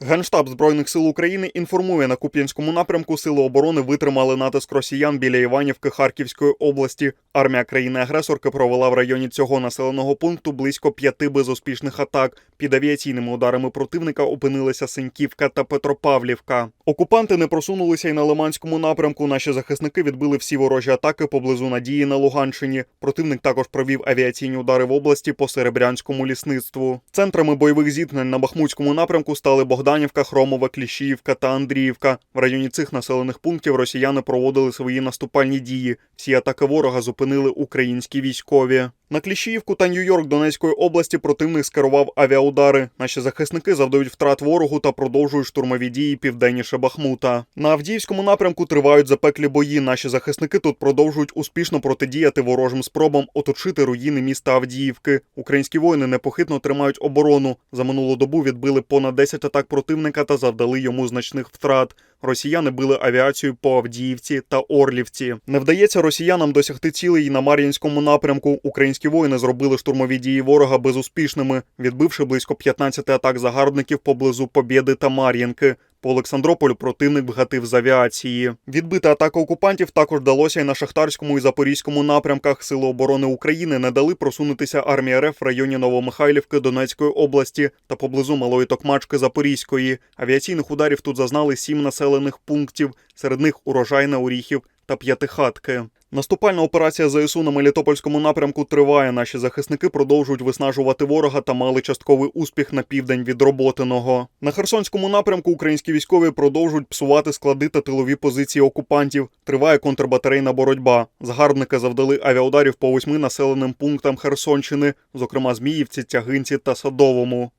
Генштаб Збройних сил України інформує, на Куп'янському напрямку сили оборони витримали натиск росіян біля Іванівки Харківської області. Армія країни-агресорки провела в районі цього населеного пункту близько п'яти безуспішних атак. Під авіаційними ударами противника опинилися Синьківка та Петропавлівка. Окупанти не просунулися й на Лиманському напрямку. Наші захисники відбили всі ворожі атаки поблизу Надії на Луганщині. Противник також провів авіаційні удари в області по Серебрянському лісництву. Центрами бойових зіткнень на Бахмутському напрямку стали Богданівка, Хромова, Кліщіївка та Андріївка. В районі цих населених пунктів росіяни проводили свої наступальні дії. Всі атаки ворога зупинили українські військові. На Кліщіївку та Нью-Йорк Донецької області противник скерував авіаудари. Наші захисники завдають втрат ворогу та продовжують штурмові дії південніше Бахмута. На Авдіївському напрямку тривають запеклі бої. Наші захисники тут продовжують успішно протидіяти ворожим спробам оточити руїни міста Авдіївки. Українські воїни непохитно тримають оборону. За минулу добу відбили понад 10 атак противника та завдали йому значних втрат. Росіяни били авіацію по Авдіївці та Орлівці. Не вдається росіянам досягти цілей на Мар'їнському напрямку. Українські воїни зробили штурмові дії ворога безуспішними, відбивши близько 15 атак загарбників поблизу Побєди та Мар'їнки. По Олександрополю противник вгатив з авіації. Відбити атаку окупантів також вдалося і на Шахтарському і Запорізькому напрямках. Сили оборони України не дали просунутися армії РФ в районі Новомихайлівки Донецької області та поблизу Малої Токмачки Запорізької. Авіаційних ударів тут зазнали сім населених пунктів, серед них урожайна Оріхів та П'ятихатки. Наступальна операція ЗСУ на Мелітопольському напрямку триває. Наші захисники продовжують виснажувати ворога та мали частковий успіх на південь від роботиного. На Херсонському напрямку українські військові продовжують псувати склади та тилові позиції окупантів. Триває контрбатарейна боротьба. Загарбники завдали авіаударів по восьми населеним пунктам Херсонщини, зокрема Зміївці, Тягинці та Садовому.